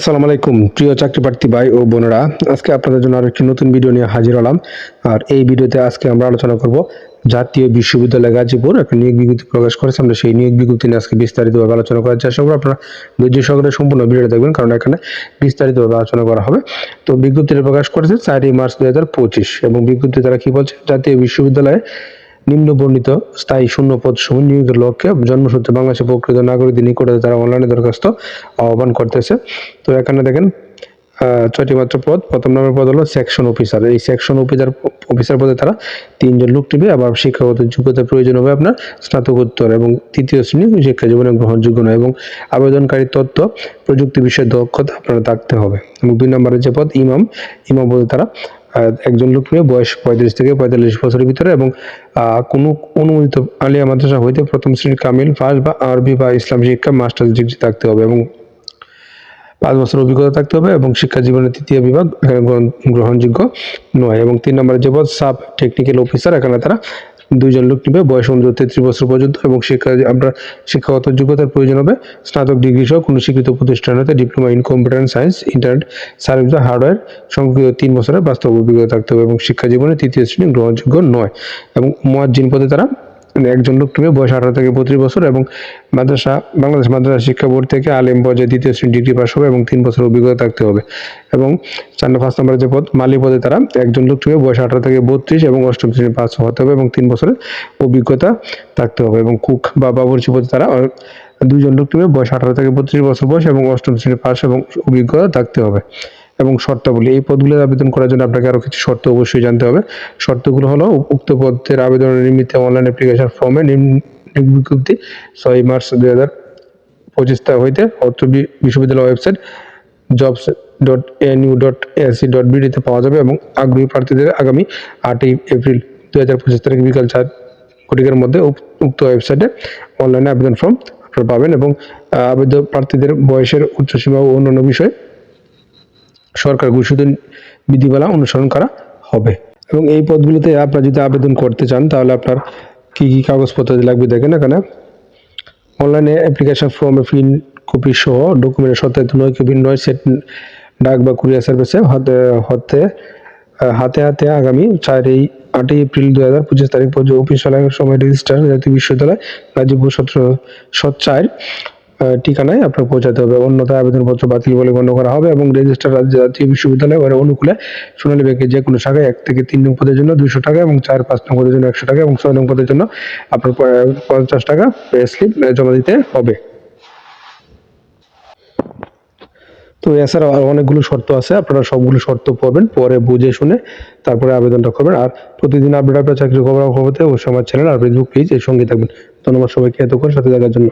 আসসালামু আলাইকুম, প্রিয় চাকরি প্রার্থী ভাই ও বোনেরা। আজকে আপনাদের জন্য আরও একটি নতুন ভিডিও নিয়ে হাজির হলাম। আর এই ভিডিওতে আজকে আমরা আলোচনা করব জাতীয় বিশ্ববিদ্যালয় গাজীপুর, একটা নিয়োগ বিজ্ঞপ্তি প্রকাশ করেছে। আমরা সেই নিয়োগ বিজ্ঞপ্তি নিয়ে আজকে বিস্তারিতভাবে আলোচনা করার চেষ্টা করব। আপনারা ধৈর্য সহকারে সম্পূর্ণ ভিডিওটা দেখবেন, কারণ এখানে বিস্তারিতভাবে আলোচনা করা হবে। তো বিজ্ঞপ্তিটা প্রকাশ করেছে চারই মার্চ দুই হাজার পঁচিশ, এবং বিজ্ঞপ্তি তারা কি বলছে? জাতীয় বিশ্ববিদ্যালয়ে নিম্ন বর্ণিত স্থায়ী শূন্য পদ সমূহ নিয়োগের লক্ষ্যে জন্মসূত্রে বাংলাদেশের প্রকৃত নাগরিকদের নিকটে তারা অনলাইনে দরখাস্ত আহ্বান করতেছে। তো এখানে দেখেন ছয়টি মাত্র পদ। প্রথম নম্বর পদ হলো সেকশন অফিসার এই সেকশন অফিসার অফিসার পদে তারা তিনজন লোক নেবে। আবার শিক্ষাগত যোগ্যতার প্রয়োজন হবে আপনার স্নাতকোত্তর এবং তৃতীয় শ্রেণি শিক্ষা জীবনে গ্রহণযোগ্য নয় এবং আবেদনকারী তথ্য, প্রযুক্তি বিষয়ে দক্ষতা আপনারা থাকতে হবে। এবং দুই নম্বরে যে পদ, ইমাম ইমাম পদে তারা একজন লোক নিয়ে বয়স পঁয়ত্রিশ থেকে পঁয়তাল্লিশ বছরের ভিতরে এবং কোনো অনুমোদিত আলিয়া মাদ্রাসা হইতে প্রথম শ্রেণির কামিল, ফার্স্ট বা আরবি বা ইসলাম শিক্ষা, মাস্টার্স ডিগ্রি থাকতে হবে এবং পাঁচ বছর অভিজ্ঞতা থাকতে হবে এবং শিক্ষা জীবনের তৃতীয় বিভাগ গ্রহণযোগ্য নয় এবং তিন নম্বরে যে পদ সাব টেকনিক্যাল অফিসার এখানে তারা দুইজন লোক নিবে। বয়স অনুযায়ী তেত্রিশ বছর পর্যন্ত এবং শিক্ষা, আমরা শিক্ষাগত যোগ্যতার প্রয়োজন হবে। স্নাতক ডিগ্রি সহ কোনো স্বীকৃত প্রতিষ্ঠান হতে diploma in computer science internet service hardware সংকৃত তিন বছরের বাস্তব অভিজ্ঞতা থাকতে হবে এবং শিক্ষা জীবনে তৃতীয় শ্রেণি গ্রহণযোগ্য নয় এবং মুয়াজ্জিন পদে তারা একজন লোক তুমি বয়স আঠারো থেকে বত্রিশ বছর এবং মাদ্রাসা বাংলাদেশ মাদ্রাসা শিক্ষা বোর্ড থেকে আলেম পর্যায়ে দ্বিতীয় শ্রেণি ডিগ্রি পাস হবে এবং তিন বছর অভিজ্ঞতা থাকতে হবে এবং চার পাঁচ নম্বরের যে পদ মালি পদে তারা একজন লোক নেবে বয়স আঠারো থেকে বত্রিশ এবং অষ্টম শ্রেণি পাস হতে হবে এবং তিন বছরের অভিজ্ঞতা থাকতে হবে এবং কুক বা বাবুর্চি পদে তারা আহ, দুইজন লোক নেবে বয়স আঠারো থেকে বত্রিশ বছর বয়স এবং অষ্টম শ্রেণি পাস এবং অভিজ্ঞতা থাকতে হবে। এবং শর্তাবলী। এই পদগুলো আবেদন করার জন্য আপনাকে আরও কিছু শর্ত অবশ্যই জানতে হবে। শর্তগুলো হলো উক্ত পদের আবেদনের নিমিত্তে অনলাইন অ্যাপ্লিকেশন ফর্মে বিজ্ঞপ্তি ছয় মার্চ দুই হাজার পঁচিশ হইতে অর্থ বিশ্ববিদ্যালয় website jobs dot N U dot A C dot বিডিতে পাওয়া যাবে এবং আগ্রহী প্রার্থীদের আগামী আটই এপ্রিল দুই হাজার পঁচিশ তারিখ বিকাল চার কোটিকের মধ্যে উক্ত ওয়েবসাইটে অনলাইনে আবেদন ফর্ম আপনারা পাবেন এবং আবেদন প্রার্থীদের বয়সের উচ্চসীমা ও অন্যান্য বিষয় সরকার ঘোষিত বিধিমালা অনুসরণ করা হবে। এবং এই পদগুলোতে আপনারা যদি আবেদন করতে চান, তাহলে আপনার কি কি কাগজপত্র লাগবে দেখেন এখানে। অনলাইনে অ্যাপ্লিকেশন ফর্মে ফিন কপি সহ ডকুমেন্টের সত্যায়িত নয় কপি নয় সেট ডাক বা কুরিয়ার সার্ভিসে হাতে, হতে, হাতে হাতে আগামী চারই, আটই এপ্রিল দু হাজার পঁচিশ তারিখ পর্যন্ত অফিস চলাকালীন সময় রেজিস্টার জাতীয় বিশ্ববিদ্যালয় গাজীপুর সতেরো সচ্চার ঠিকানায় আপনার পৌঁছাতে হবে। অন্যথায় আবেদনপত্র বাতিল বলে গণ্য করা হবে এবং রেজিস্টার জাতীয় বিশ্ববিদ্যালয় ওর অনুকূলে সোনালী ব্যাংকের যে কোনো শাখায় এক থেকে তিন নং পদের জন্য দুশো টাকা এবং চার, পাঁচ নং পদের জন্য একশো টাকা এবং ছয় নং পদের জন্য আপনার পঞ্চাশ টাকা পে স্লিপ জমা দিতে হবে। তো এছাড়া অনেকগুলো শর্ত আছে। আপনারা সবগুলো শর্ত পড়বেন, পরে বুঝে শুনে তারপরে আবেদনটা করবেন। আর প্রতিদিন আপডেট আপনার চাকরি খবর খবরতে ও সমাজ চ্যানেল আর ফেসবুক পেজ এর সঙ্গে থাকবেন। ধন্যবাদ সবাইকে এতক্ষণ সাথে থাকার জন্য।